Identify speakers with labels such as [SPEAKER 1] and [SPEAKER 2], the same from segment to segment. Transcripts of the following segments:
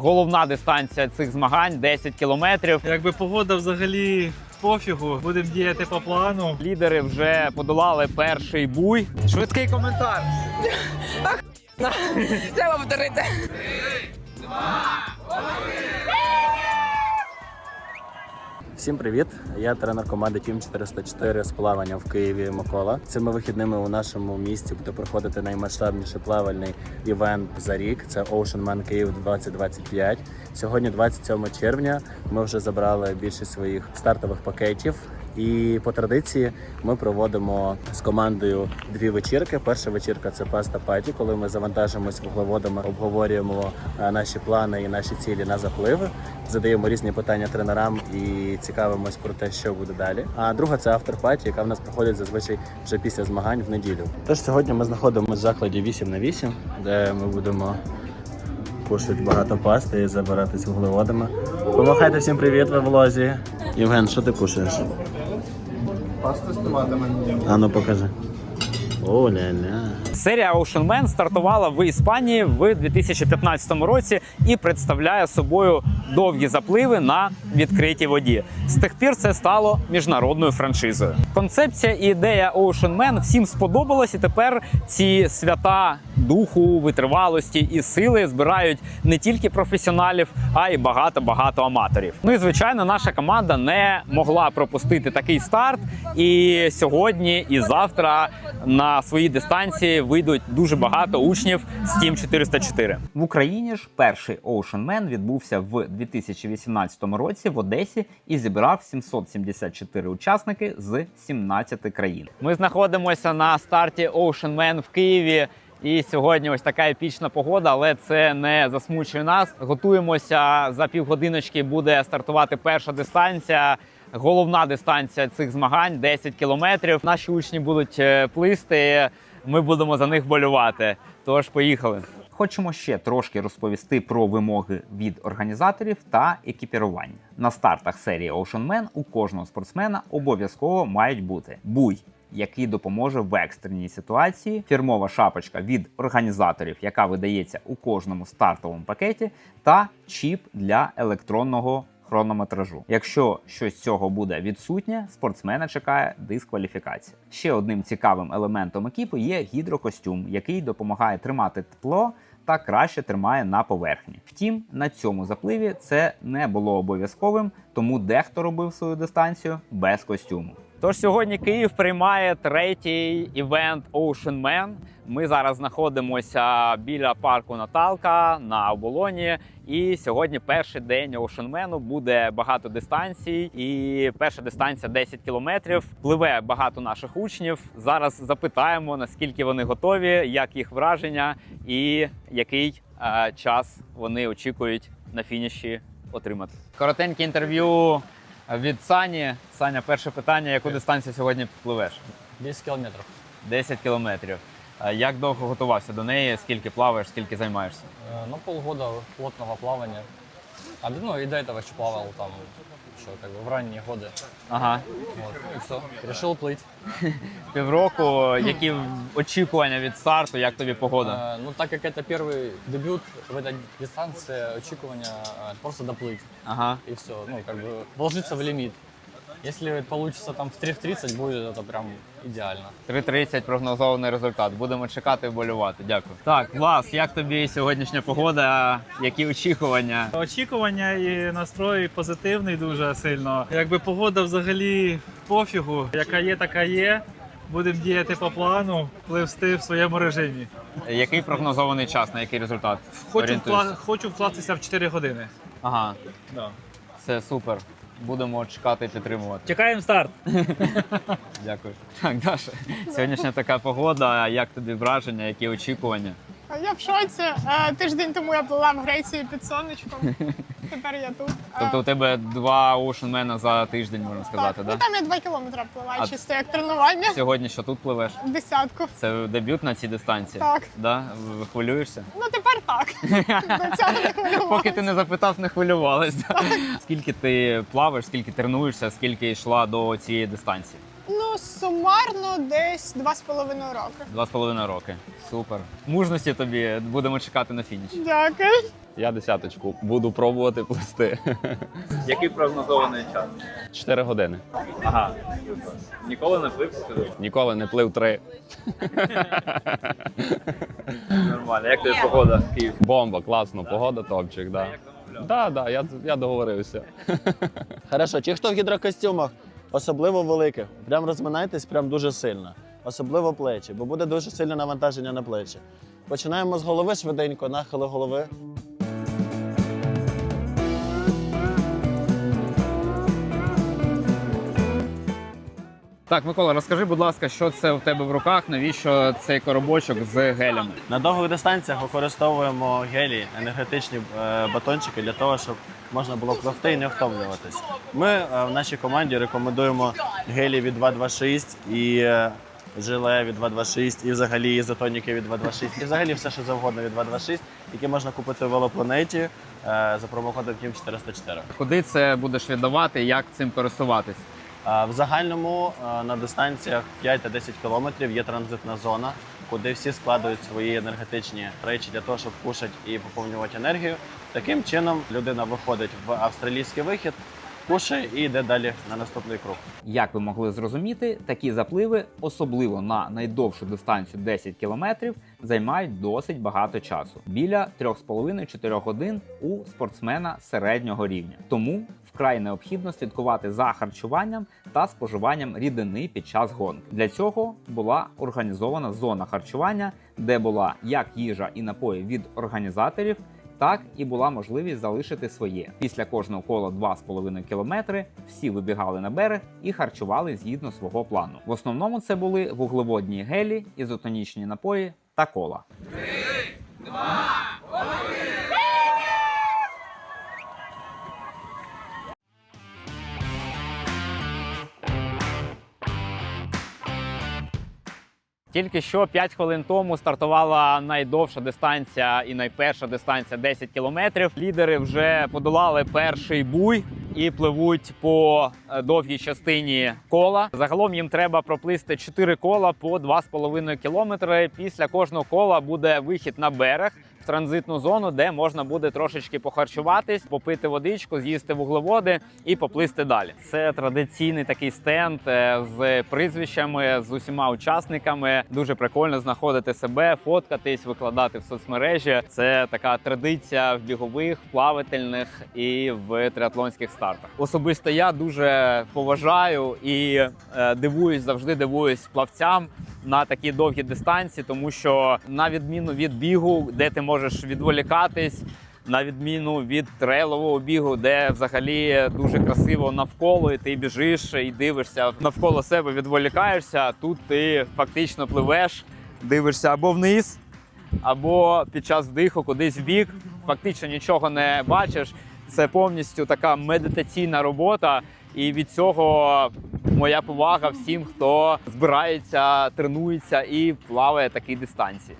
[SPEAKER 1] Головна дистанція цих змагань 10 кілометрів.
[SPEAKER 2] Якби погода взагалі пофігу, будемо діяти по плану.
[SPEAKER 1] Лідери вже подолали перший буй. Швидкий коментар.
[SPEAKER 3] Треба повторити.
[SPEAKER 4] Всім привіт! Я тренер команди Тім 404 з плавання в Києві Микола. Цими вихідними у нашому місті буде проходити наймасштабніший плавальний івент за рік. Це Ocean Man Київ 2025. Сьогодні, 27 червня, ми вже забрали більшість своїх стартових пакетів. І по традиції ми проводимо з командою дві вечірки. Перша вечірка це паста паті, коли ми завантажимось вуглеводами, обговорюємо е, наші плани і наші цілі на запливи, задаємо різні питання тренерам і цікавимось про те, що буде далі. А друга це автор-паті, яка в нас проходить зазвичай вже після змагань в неділю. Тож сьогодні ми знаходимося в закладі 8 на 8, де ми будемо кушати багато пасти і забиратись вуглеводами. Помахайте всім привіт, ви в лозі. Євген, що ти кушаєш?
[SPEAKER 5] Паста з томатами.
[SPEAKER 4] А ну покажи. О, ля-ля.
[SPEAKER 1] Серія Ocean Man стартувала в Іспанії в 2015 році і представляє собою довгі запливи на відкритій воді. З тих пір це стало міжнародною франшизою. Концепція і ідея Ocean Man всім сподобалась, і тепер ці свята духу, витривалості і сили збирають не тільки професіоналів, а й багато-багато аматорів. Ну і звичайно, наша команда не могла пропустити такий старт. І сьогодні і завтра на своїй дистанції вийдуть дуже багато учнів з Team 404. В Україні ж перший Ocean Man відбувся в 2018 році в Одесі і зібрав 774 учасники з 17 країн. Ми знаходимося на старті Ocean Man в Києві. І сьогодні ось така епічна погода, але це не засмучує нас. Готуємося за півгодиночки. Буде стартувати перша дистанція. Головна дистанція цих змагань 10 кілометрів. Наші учні будуть е, плисти. Ми будемо за них болювати. Тож поїхали. Хочемо ще трошки розповісти про вимоги від організаторів та екіпірування. На стартах серії Ocean Man у кожного спортсмена обов'язково мають бути буй, який допоможе в екстреній ситуації, фірмова шапочка від організаторів, яка видається у кожному стартовому пакеті, та чіп для електронного хронометражу. Якщо щось цього буде відсутнє, спортсмена чекає дискваліфікація. Ще одним цікавим елементом екіпу є гідрокостюм, який допомагає тримати тепло. Та краще тримає на поверхні. Втім, на цьому запливі це не було обов'язковим, тому дехто робив свою дистанцію без костюму. Тож сьогодні Київ приймає третій івент Ocean Man. Ми зараз знаходимося біля парку Наталка на оболоні. І сьогодні перший день Man. Буде багато дистанцій. І перша дистанція 10 кілометрів. Пливе багато наших учнів. Зараз запитаємо, наскільки вони готові, як їх враження і який е, час вони очікують на фініші отримати. Коротеньке інтерв'ю від Сані. Саня, перше питання: яку дистанцію сьогодні пливеш?
[SPEAKER 6] 10 кілометрів.
[SPEAKER 1] 10 кілометрів. Як довго готувався до неї? Скільки плаваєш, скільки займаєшся?
[SPEAKER 6] Э, Ну, полгода плотного плавания. А, ну, и до этого еще плавал там еще как бы в ранние годы.
[SPEAKER 1] Ага.
[SPEAKER 6] Вот. Ну и все. Решил плыть.
[SPEAKER 1] Півроку. Які очікування від старту? Як тобі погода?
[SPEAKER 6] Э, ну, так как это первый дебют в этой дистанции, очікування э, просто доплыть.
[SPEAKER 1] Ага.
[SPEAKER 6] И все. Ну, как бы вложиться в лимит. Если получится там в 3.30 будет, это прям идеально.
[SPEAKER 1] 3.30 прогнозований результат. Будемо чекати і болювати. Дякую. Так, Влас, як тобі сьогоднішня погода? Які очікування?
[SPEAKER 2] Очікування і настрой позитивний дуже сильно. Якби погода взагалі пофігу, яка є, така є. Будемо діяти по плану, пливсти в своєму режимі.
[SPEAKER 1] Який прогнозований час, на який результат?
[SPEAKER 2] Хочу, вкла... Хочу вкластися в 4 години.
[SPEAKER 1] Ага,
[SPEAKER 2] Да.
[SPEAKER 1] це супер. Будемо чекати і підтримувати.
[SPEAKER 2] Чекаємо старт.
[SPEAKER 1] Дякую. Так, Даша, сьогоднішня така погода. Як тобі враження, які очікування?
[SPEAKER 7] Я в шоці. Е, Тиждень тому я була в Греції під сонечком. Тепер я тут. Е,
[SPEAKER 1] Тобто у тебе два оушенмена за тиждень, можна сказати,
[SPEAKER 7] так.
[SPEAKER 1] да?
[SPEAKER 7] Ну там я два кілометри плила,
[SPEAKER 1] А-
[SPEAKER 7] чисто як тренування.
[SPEAKER 1] Сьогодні що тут пливеш?
[SPEAKER 7] Десятку.
[SPEAKER 1] Це дебют на цій дистанції?
[SPEAKER 7] Так.
[SPEAKER 1] Да? Ви хвилюєшся?
[SPEAKER 7] Ну тепер так. До цього не.
[SPEAKER 1] Поки ти не запитав, не хвилювалась. Да? Скільки ти плаваєш, скільки тренуєшся, скільки йшла до цієї дистанції?
[SPEAKER 7] Ну, сумарно десь два з половиною роки.
[SPEAKER 1] Два з половиною роки. Супер. Мужності тобі будемо чекати на фініш.
[SPEAKER 7] Дякую.
[SPEAKER 3] Я десяточку буду пробувати плести.
[SPEAKER 1] Який прогнозований час?
[SPEAKER 3] 4 години.
[SPEAKER 1] Ага. Ніколи не плив сюди?
[SPEAKER 3] Ніколи не плив три.
[SPEAKER 1] Нормально. Як тобі погода в Київ?
[SPEAKER 3] Бомба, класно, погода топчик, да. Да, да, я, я договорився.
[SPEAKER 4] Хорошо, ті, хто в гідрокостюмах, особливо великих, прям розминайтесь прям дуже сильно. Особливо плечі, бо буде дуже сильне навантаження на плечі. Починаємо з голови швиденько, нахили голови.
[SPEAKER 1] Так, Микола, розкажи, будь ласка, що це в тебе в руках? Навіщо цей коробочок з гелями?
[SPEAKER 4] На довгих дистанціях використовуємо гелі, енергетичні е, батончики для того, щоб можна було пливти і не втомлюватись. Ми е, в нашій команді рекомендуємо гелі від 226 і е, жиле від 226, і взагалі ізотоніки від 226, і взагалі все, що завгодно від 226, які можна купити в велопланеті за промокодом TEAM 404.
[SPEAKER 1] Куди це будеш віддавати? Як цим користуватись?
[SPEAKER 4] В загальному на дистанціях 5 та 10 кілометрів є транзитна зона, куди всі складують свої енергетичні речі для того, щоб кушати і поповнювати енергію. Таким чином людина виходить в австралійський вихід, кушає і йде далі на наступний круг.
[SPEAKER 1] Як ви могли зрозуміти, такі запливи, особливо на найдовшу дистанцію 10 кілометрів, займають досить багато часу біля 3,5-4 годин у спортсмена середнього рівня. Тому вкрай необхідно слідкувати за харчуванням та споживанням рідини під час гонки. Для цього була організована зона харчування, де була як їжа і напої від організаторів. Так і була можливість залишити своє. Після кожного кола 2,5 кілометри всі вибігали на берег і харчували згідно свого плану. В основному це були вуглеводні гелі, ізотонічні напої та кола. Тільки що 5 хвилин тому стартувала найдовша дистанція і найперша дистанція 10 кілометрів. Лідери вже подолали перший буй і пливуть по е, довгій частині кола. Загалом їм треба проплисти 4 кола по 2,5 кілометри. Після кожного кола буде вихід на берег. Транзитну зону, де можна буде трошечки похарчуватись, попити водичку, з'їсти вуглеводи і поплисти далі. Це традиційний такий стенд е, з прізвищами з усіма учасниками. Дуже прикольно знаходити себе, фоткатись, викладати в соцмережі. Це така традиція в бігових, плавательних і в триатлонських стартах. Особисто я дуже поважаю і е, дивуюсь, завжди дивуюсь плавцям на такі довгі дистанції, тому що на відміну від бігу, де ти можеш відволікатись. На відміну від трейлового бігу, де взагалі дуже красиво навколо, і ти біжиш і дивишся навколо себе, відволікаєшся. Тут ти фактично пливеш, дивишся або вниз, або під час вдиху кудись в бік. Фактично нічого не бачиш. Це повністю така медитаційна робота, і від цього моя повага всім, хто збирається, тренується і плаває такі дистанції.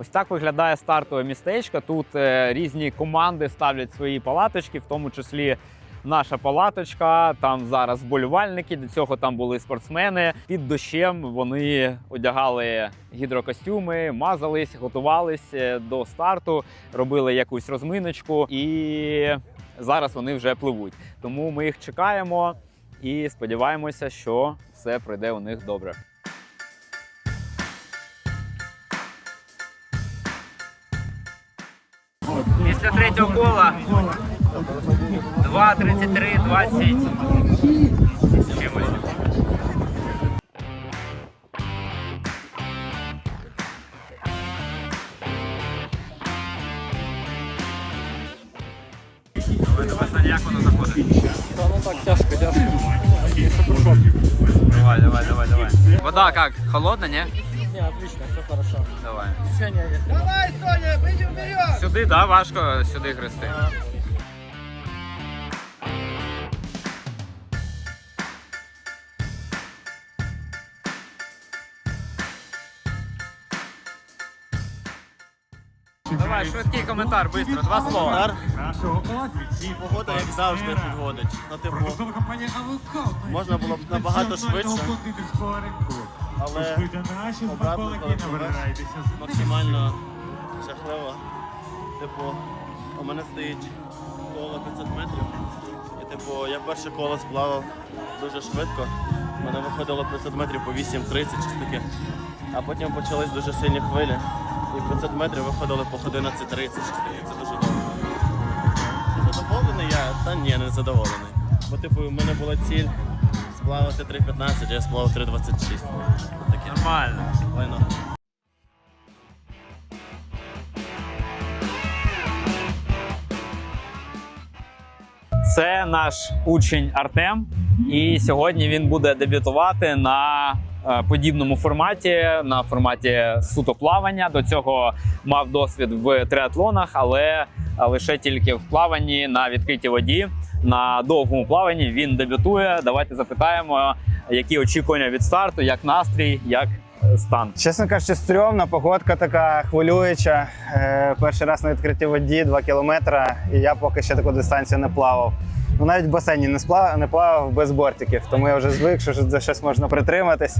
[SPEAKER 1] Ось так виглядає стартове містечко. Тут е, різні команди ставлять свої палаточки, в тому числі наша палаточка. Там зараз вболівальники. До цього там були спортсмени. Під дощем вони одягали гідрокостюми, мазались, готувались е, до старту, робили якусь розминочку, і зараз вони вже пливуть. Тому ми їх чекаємо і сподіваємося, що все пройде у них добре. Після третього кола 2.33, 20 чимось. Як воно заходить?
[SPEAKER 6] Та ну так тяжко, тяжко.
[SPEAKER 1] Давай, давай, давай, давай. Вода как? Холодна, не?
[SPEAKER 6] Не, отлично, все хорошо.
[SPEAKER 1] Давай.
[SPEAKER 6] Движение есть.
[SPEAKER 1] Сюди, да, важко сюди грести. Давай, швидкий коментар, швидко, два слова.
[SPEAKER 4] Погода, як завжди, підводить. Ну, типу, можна було б набагато швидше. але обратно, максимально жахливо. Типу, у мене стоїть коло 500 метрів. І типу, я перше коло сплавав дуже швидко. У мене виходило 500 метрів по 8.30 чи таке. А потім почались дуже сильні хвилі. І 500 метрів виходило по 11.30 чи таке. Це дуже довго. Задоволений я? Та ні, не задоволений. Бо типу, у мене була ціль сплавати 3.15, а я сплавав 3.26. Таке
[SPEAKER 1] Нормально.
[SPEAKER 4] Вайно.
[SPEAKER 1] Це наш учень Артем, і сьогодні він буде дебютувати на подібному форматі, на форматі суто плавання. До цього мав досвід в триатлонах, але е, лише тільки в плаванні на відкритій воді. На довгому плаванні він дебютує. Давайте запитаємо, які очікування від старту, як настрій, як е, стан.
[SPEAKER 8] Чесно кажучи, стрьомна, погодка така хвилююча. Е, перший раз на відкритій воді 2 кілометри, і я поки ще таку дистанцію не плавав. Ну, навіть в басейні не, сплав, не плавав без бортиків, тому я вже звик, що за щось можна притриматись.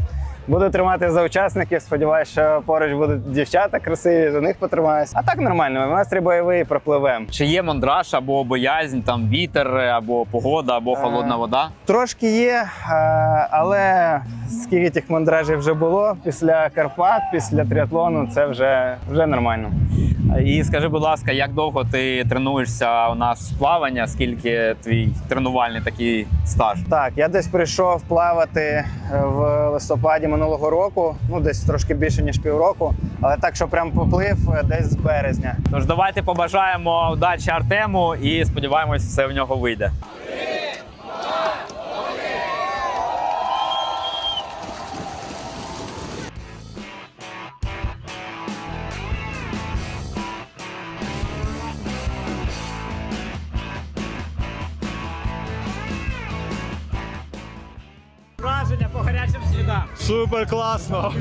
[SPEAKER 8] Буду тримати за учасників. Сподіваюся, що поруч будуть дівчата красиві, за них потримаюсь. А так нормально, настрій бойовий пропливемо.
[SPEAKER 1] Чи є мандраж або боязнь, там вітер, або погода, або холодна вода?
[SPEAKER 8] Трошки є, е, але скільки тих мандражів вже було після Карпат, після триатлону, це вже, вже нормально.
[SPEAKER 1] І скажи, будь ласка, як довго ти тренуєшся у нас плавання? Скільки твій тренувальний такий стаж?
[SPEAKER 8] Так, я десь прийшов плавати е, в листопаді минулого року, ну десь трошки більше ніж півроку, але так, що прям поплив е, десь з березня.
[SPEAKER 1] Тож давайте побажаємо удачі Артему і сподіваємось, все в нього вийде.
[SPEAKER 5] Супер класно!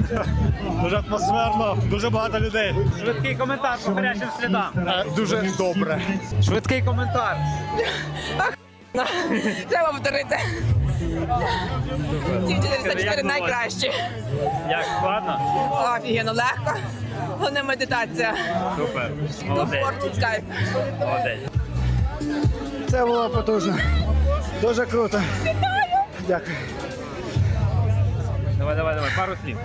[SPEAKER 5] Дуже атмосферно, дуже багато людей.
[SPEAKER 1] Швидкий коментар по гарячим слідам.
[SPEAKER 5] Дуже добре.
[SPEAKER 1] Швидкий коментар.
[SPEAKER 9] Треба повторити. Ті 404 найкращі.
[SPEAKER 1] Як складно?
[SPEAKER 9] Офігенно легко. Головне медитація.
[SPEAKER 1] Супер.
[SPEAKER 9] Комфорт кайф.
[SPEAKER 1] Молодець.
[SPEAKER 8] Це було потужно. Дуже круто. Дякую.
[SPEAKER 1] Давай, давай, давай, пару слів.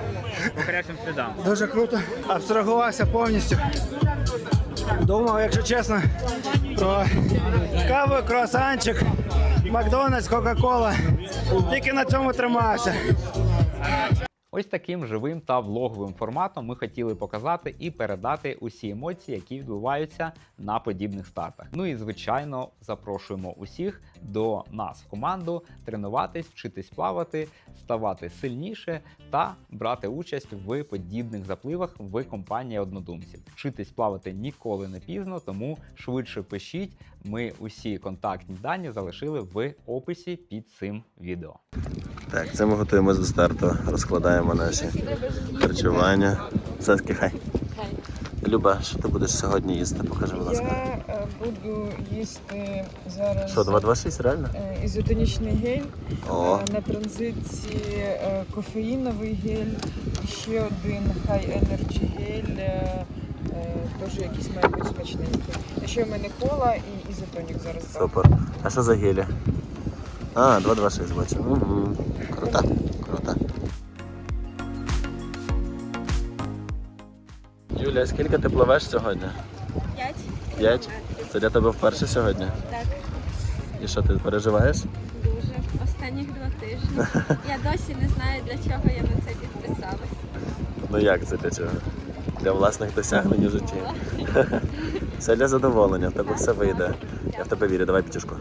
[SPEAKER 1] По гарячим слідам.
[SPEAKER 8] Дуже круто. Абстрагувався повністю. Думав, якщо чесно, про каву, круасанчик, Макдональдс, Кока-Кола. Тільки на цьому тримався.
[SPEAKER 1] Ось таким живим та влоговим форматом ми хотіли показати і передати усі емоції, які відбуваються на подібних стартах. Ну і звичайно, запрошуємо усіх до нас в команду тренуватись, вчитись плавати, ставати сильніше та брати участь в подібних запливах в компанії однодумців. Вчитись плавати ніколи не пізно, тому швидше пишіть. Ми усі контактні дані залишили в описі під цим відео.
[SPEAKER 4] Так, це ми готуємося до старту, розкладаємо наші харчування. Саски, хай. Люба, що ти будеш сьогодні їсти? Покажи, будь ласка.
[SPEAKER 10] Я е, буду їсти зараз
[SPEAKER 4] Що, 226, реально?
[SPEAKER 10] е, ізотонічний гель,
[SPEAKER 4] О,
[SPEAKER 10] е, на транзитці е, кофеїновий гель, і ще один High Energy гель, е, е, теж якийсь має бути смачненький. А ще в мене кола і ізотонік зараз.
[SPEAKER 4] супер. А що за гелі? А, 226 бачу. Угу. Круто, круто. Юля, скільки ти пливеш сьогодні?
[SPEAKER 9] П'ять.
[SPEAKER 4] П'ять? Це для тебе вперше сьогодні?
[SPEAKER 9] Так.
[SPEAKER 4] І що ти переживаєш?
[SPEAKER 9] Дуже. Останніх два тижні. Я досі не знаю, для чого я на це підписалась.
[SPEAKER 4] Ну як це для чого? Для власних досягнень у житті. Все для задоволення, в тебе все вийде. Я в тебе вірю, давай п'ятюшку.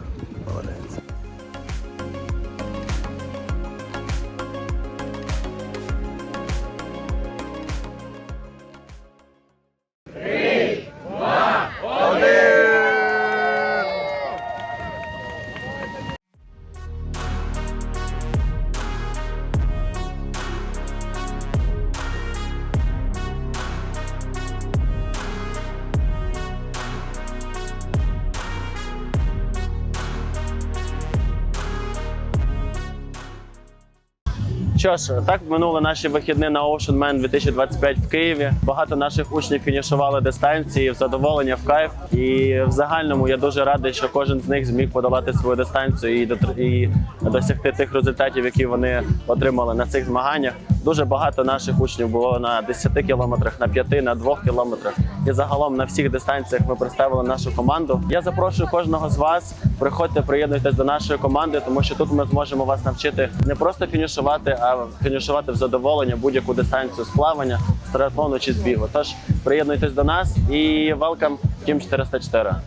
[SPEAKER 4] Що ж, так минули наші вихідні на Ocean Man 2025 в Києві. Багато наших учнів фінішували дистанції в задоволення в кайф. І в загальному я дуже радий, що кожен з них зміг подолати свою дистанцію і, досягти тих результатів, які вони отримали на цих змаганнях. Дуже багато наших учнів було на 10 кілометрах, на 5, на 2 кілометрах. І загалом на всіх дистанціях ми представили нашу команду. Я запрошую кожного з вас. Приходьте, приєднуйтесь до нашої команди, тому що тут ми зможемо вас навчити не просто фінішувати, а фінішувати в задоволення будь-яку дистанцію з плавання, з чи з бігу. Тож приєднуйтесь до нас і welcome Team 404.